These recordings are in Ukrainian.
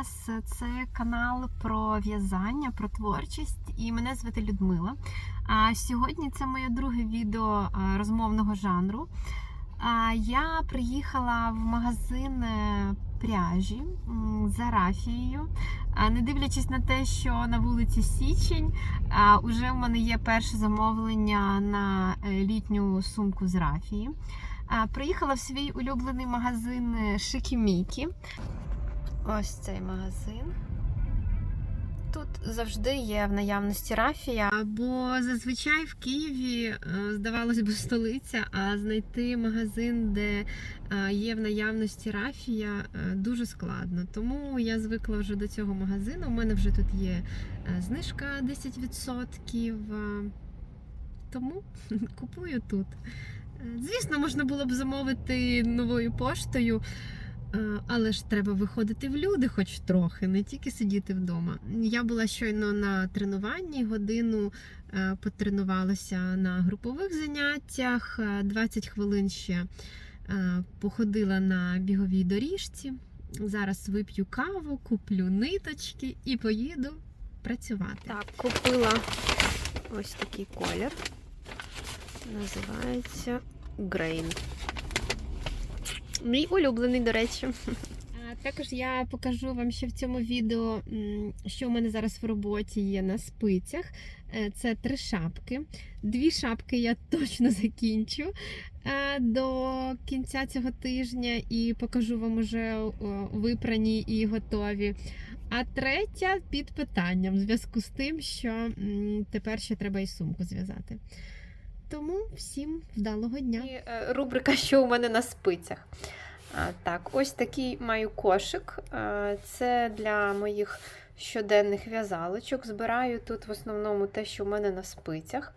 вас. Це канал про в'язання, про творчість, і мене звати Людмила. А сьогодні це моє друге відео розмовного жанру. Я приїхала в магазин е, пряжі за рафією. Не дивлячись на те, що на вулиці Січень, а, уже в мене є перше замовлення на е, літню сумку з рафії. Приїхала в свій улюблений магазин е, Шикімікі. Ось цей магазин. Тут завжди є в наявності рафія, бо зазвичай в Києві, е, здавалось би, столиця, а знайти магазин, де е, є в наявності рафія, е, дуже складно. Тому я звикла вже до цього магазину. У мене вже тут є знижка 10%. е, Тому купую тут. Звісно, можна було б замовити новою поштою. Е, Але ж треба виходити в люди, хоч трохи, не тільки сидіти вдома. Я була щойно на тренуванні, годину е, потренувалася на групових заняттях, е, 20 хвилин ще е, походила на біговій доріжці. Зараз вип'ю каву, куплю ниточки і поїду працювати. Так, купила ось такий колір. Називається Грейн. Мій улюблений, до речі. Також я покажу вам ще в цьому відео, що у мене зараз в роботі є на спицях. Е, Це три шапки. Дві шапки я точно закінчу е, до кінця цього тижня і покажу вам уже випрані і готові. А третя під питанням в зв'язку з тим, що тепер ще треба і сумку зв'язати. Тому всім вдалого дня. е, Рубрика, що у мене на спицях. Так, ось такий маю кошик. Це для моїх щоденних в'язалочок. Збираю тут в основному те, що в мене на спицях.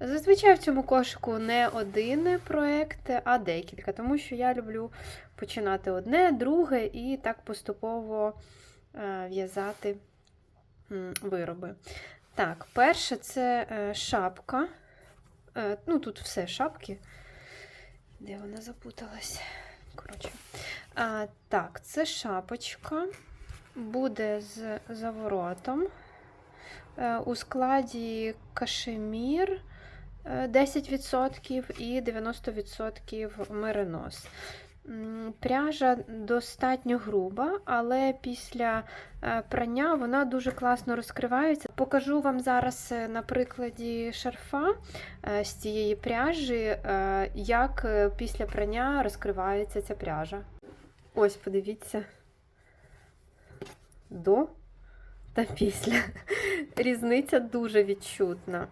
Зазвичай в цьому кошику не один проєкт, а декілька, тому що я люблю починати одне, друге і так поступово е, в'язати вироби. Так, перше це е, шапка. Е, Ну, тут все шапки. Де вона запуталась? Коротше. А, так, це шапочка. Буде з заворотом. Е, у складі кашемір е, 10% і 90% меринос. Пряжа достатньо груба, але після е, прання вона дуже класно розкривається. Покажу вам зараз е, на прикладі шарфа е, з цієї пряжі, як після прання розкривається ця пряжа. Ось, подивіться, до та після. Різниця дуже відчутна.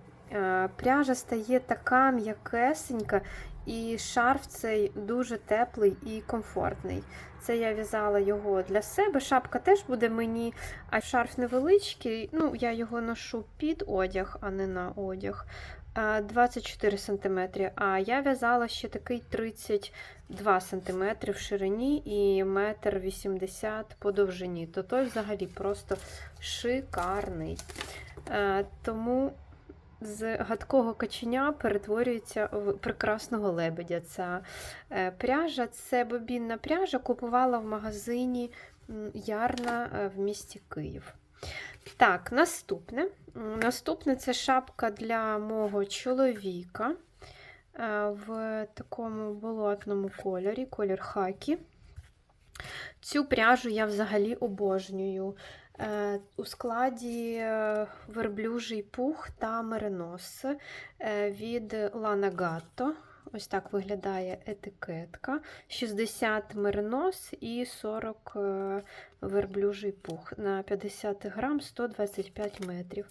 Пряжа стає така м'якесенька, і шарф цей дуже теплий і комфортний. Це я в'язала його для себе. Шапка теж буде мені, а шарф невеличкий. Ну, я його ношу під одяг, а не на одяг. Е, 24 см. А я в'язала ще такий 32 см в ширині і 1,80 м по довжині. То той взагалі просто шикарний. Е, Тому з гадкого каченя перетворюється в прекрасного лебедя. Ця е, пряжа, це бобінна пряжа, купувала в магазині Ярна е, в місті Київ. Так, наступне. Наступне це шапка для мого чоловіка е, в такому болотному кольорі, колір хакі. Цю пряжу я взагалі обожнюю. Е, У складі е, верблюжий пух та меринос е, від Lana Gatto. Ось так виглядає етикетка. 60 меринос і 40 е, верблюжий пух. На 50 грам 125 метрів.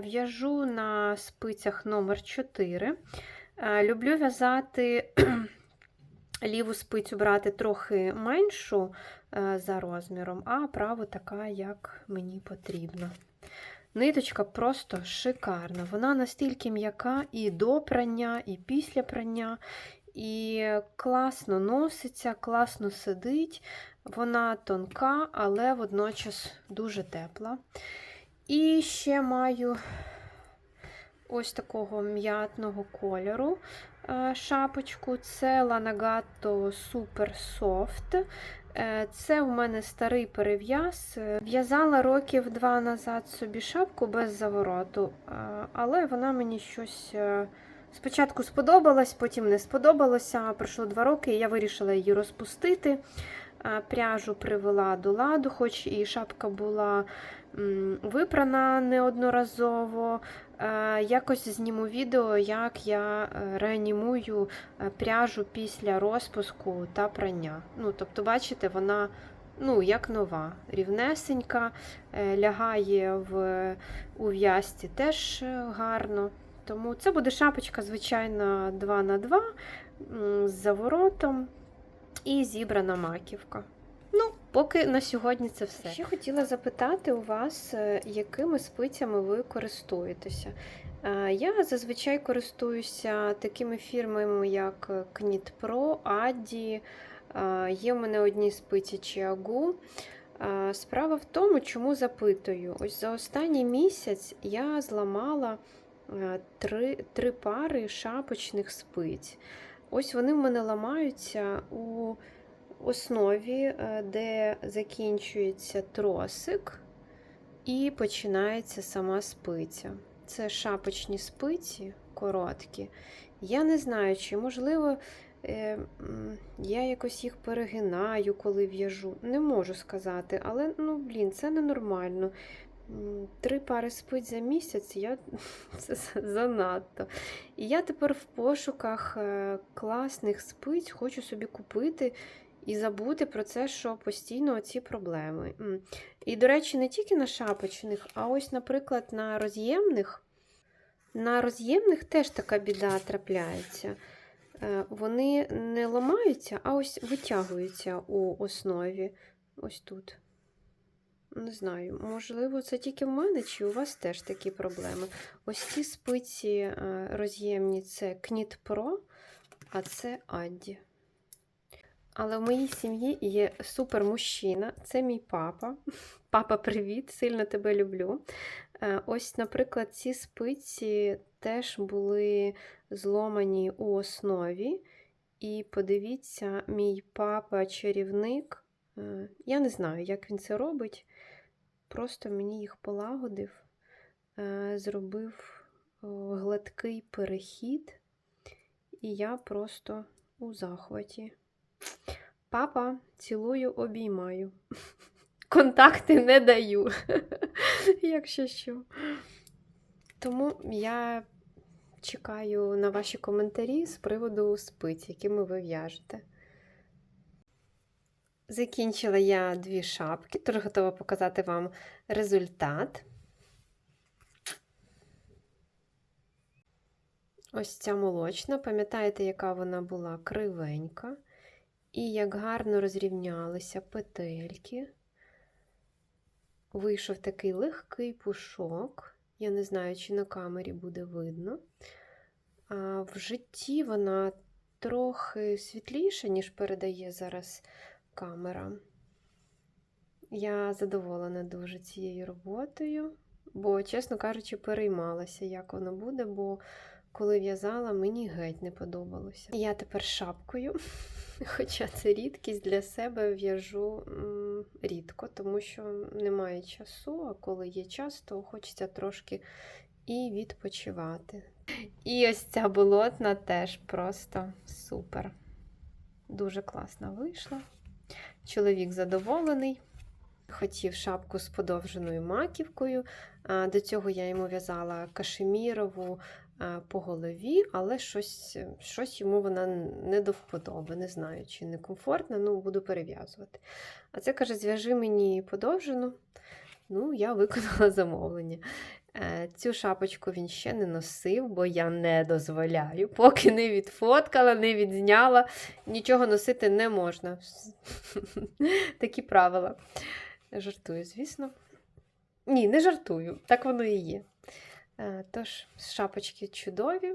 В'яжу на спицях номер 4. Е, Люблю в'язати ліву спицю брати трохи меншу за розміром, а праву така, як мені потрібно. Ниточка просто шикарна. Вона настільки м'яка і до прання, і після прання, і класно носиться, класно сидить. Вона тонка, але водночас дуже тепла. І ще маю ось такого м'ятного кольору е, шапочку. Це Lanagato Super Soft. Е, Це у мене старий перев'яз. В'язала років два назад собі шапку без завороту, е, але вона мені щось е, спочатку сподобалась, потім не сподобалося. Пройшло два роки, і я вирішила її розпустити. Пряжу привела до ладу, хоч і шапка була випрана неодноразово. Е, Якось зніму відео, як я е, реанімую е, пряжу після розпуску та прання. Ну, тобто, бачите, вона ну, як нова, рівнесенька, лягає в, у в'язці теж гарно. Тому це буде шапочка, звичайно, 2 на 2 з заворотом і зібрана маківка. Ну, поки на сьогодні це все. Ще хотіла запитати у вас, е, якими спицями ви користуєтеся. Е, Я зазвичай користуюся такими фірмами, як Knit Pro, Addi, е, є в мене одні спиці Chiagu. Е, Справа в тому, чому запитую. Ось за останній місяць я зламала три, три пари шапочних спиць. Ось вони в мене ламаються у основі, е, де закінчується тросик і починається сама спиця. Це шапочні спиці короткі. Я не знаю, чи можливо е, я якось їх перегинаю, коли в'яжу. Не можу сказати, але ну, блін, це ненормально. Три пари спиць за місяць, я... це занадто. І я тепер в пошуках е, класних спиць хочу собі купити і забути про це, що постійно ці проблеми. І, до речі, не тільки на шапочних, а ось, наприклад, на роз'ємних. На роз'ємних теж така біда трапляється. Е, Вони не ламаються, а ось витягуються у основі. Ось тут. Не знаю, можливо, це тільки в мене, чи у вас теж такі проблеми. Ось ці спиці е, роз'ємні це Knit Pro, а це Addi. Але в моїй сім'ї є супер мужчина, це мій папа. Папа, привіт, сильно тебе люблю. Е, Ось, наприклад, ці спиці теж були зломані у основі. І подивіться, мій папа-чарівник. е, Я не знаю, як він це робить. Просто мені їх полагодив, е, зробив гладкий перехід, і я просто у захваті. Папа, цілую, обіймаю. Контакти не даю, якщо що. Тому я чекаю на ваші коментарі з приводу спиць, якими ви в'яжете. Закінчила я дві шапки, тож готова показати вам результат. Ось ця молочна. Пам'ятаєте, яка вона була кривенька? І як гарно розрівнялися петельки. Вийшов такий легкий пушок. Я не знаю, чи на камері буде видно. А в житті вона трохи світліша, ніж передає зараз камера. Я задоволена дуже цією роботою, бо, чесно кажучи, переймалася, як воно буде, бо коли в'язала, мені геть не подобалося. Я тепер шапкою, хоча це рідкість для себе в'яжу рідко, тому що немає часу, а коли є час, то хочеться трошки і відпочивати. І ось ця болотна теж просто супер. Дуже класно вийшла. Чоловік задоволений. Хотів шапку з подовженою маківкою. До цього я йому в'язала кашемірову по голові, але щось, щось йому вона не до вподоби. Не знаю, чи не комфортно, ну буду перев'язувати. А це каже: зв'яжи мені подовжену. Ну, я виконала замовлення. Е, Цю шапочку він ще не носив, бо я не дозволяю. Поки не відфоткала, не відзняла, нічого носити не можна. Такі правила. Жартую, звісно. Ні, не жартую, так воно і є. Е, Тож, шапочки чудові.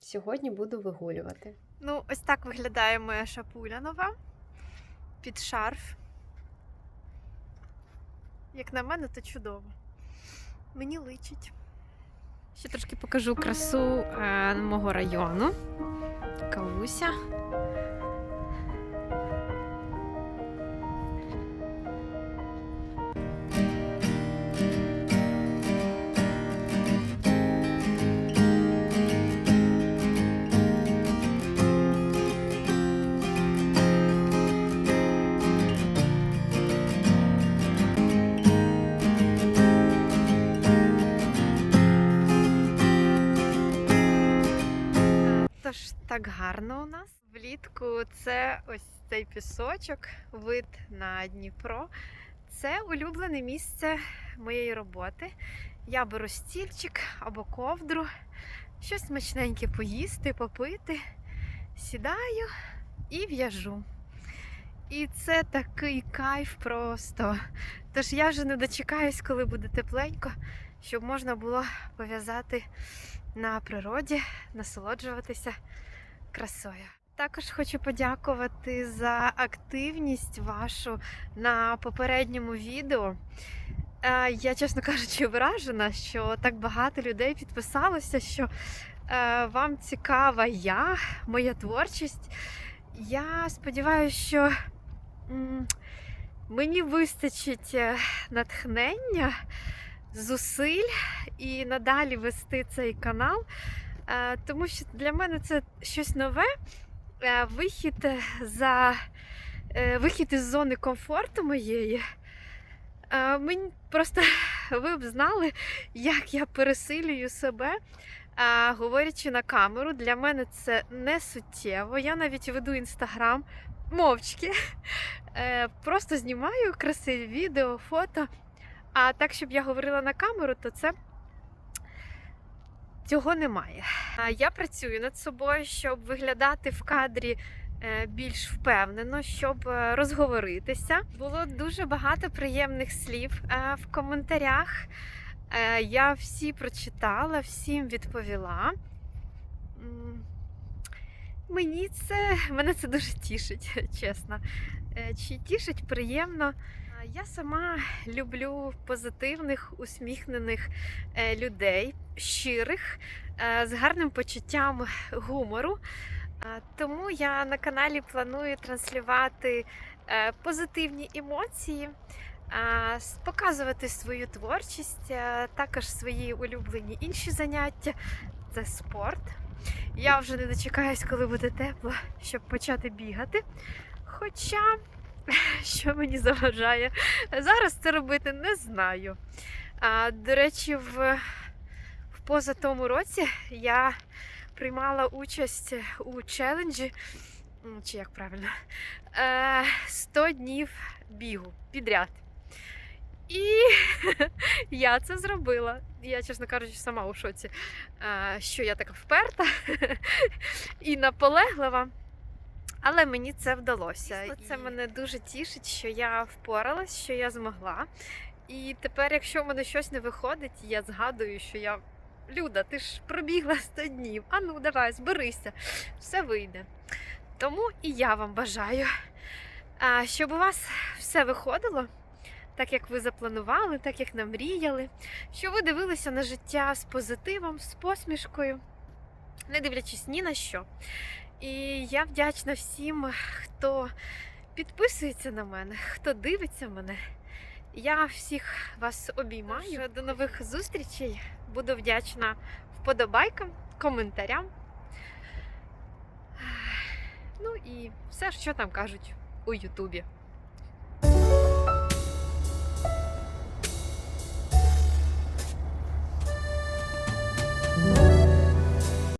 Сьогодні буду вигулювати. Ну, ось так виглядає моя шапуля нова під шарф. Як на мене, то чудово. Мені личить. Ще трошки покажу красу е, мого району. Кавуся. Гарно у нас. Влітку це ось цей пісочок, вид на Дніпро. Це улюблене місце моєї роботи. Я беру стільчик або ковдру, щось смачненьке поїсти, попити, сідаю і в'яжу. І це такий кайф просто. Тож я вже не дочекаюсь, коли буде тепленько, щоб можна було пов'язати на природі, насолоджуватися красою. Також хочу подякувати за активність вашу на попередньому відео. Е, Я, чесно кажучи, вражена, що так багато людей підписалося, що е, вам цікава я, моя творчість. Я сподіваюся, що мені вистачить е, натхнення, зусиль і надалі вести цей канал, тому що для мене це щось нове. е, Вихід за е, вихід із зони комфорту моєї. Е, Мені просто ви б знали, як я пересилюю себе, е, говорячи на камеру. Для мене це не суттєво. Я навіть веду інстаграм мовчки. Е, Просто знімаю красиві відео, фото. А так, щоб я говорила на камеру, то це цього немає. Я працюю над собою, щоб виглядати в кадрі е, більш впевнено, щоб е, розговоритися. Було дуже багато приємних слів е, в коментарях. Я всі прочитала, всім відповіла. Мені це мене це дуже тішить, чесно. Чи тішить приємно. Я сама люблю позитивних, усміхнених е, людей, щирих, е, з гарним почуттям гумору. Тому я на каналі планую транслювати е, позитивні емоції, показувати свою творчість, також свої улюблені інші заняття. Це спорт. Я вже не дочекаюсь, коли буде тепло, щоб почати бігати. Хоча, що мені заважає, зараз це робити не знаю. А, до речі, в, в поза тому році я приймала участь у челенджі, чи як правильно, е, 100 днів бігу підряд. І я це зробила. Я, чесно кажучи, сама у шоці, е, що я така вперта і наполеглива. Але мені це вдалося. Це мене дуже тішить, що я впоралась, що я змогла. І тепер, якщо в мене щось не виходить, я згадую, що я Люда, ти ж пробігла 100 днів. А ну давай, зберися, все вийде. Тому і я вам бажаю, щоб у вас все виходило, так як ви запланували, так як намріяли, щоб ви дивилися на життя з позитивом, з посмішкою, не дивлячись ні на що. І я вдячна всім, хто підписується на мене, хто дивиться мене. Я всіх вас обіймаю. Тож, До нових зустрічей. Буду вдячна вподобайкам, коментарям. Ну і все, що там кажуть у Ютубі.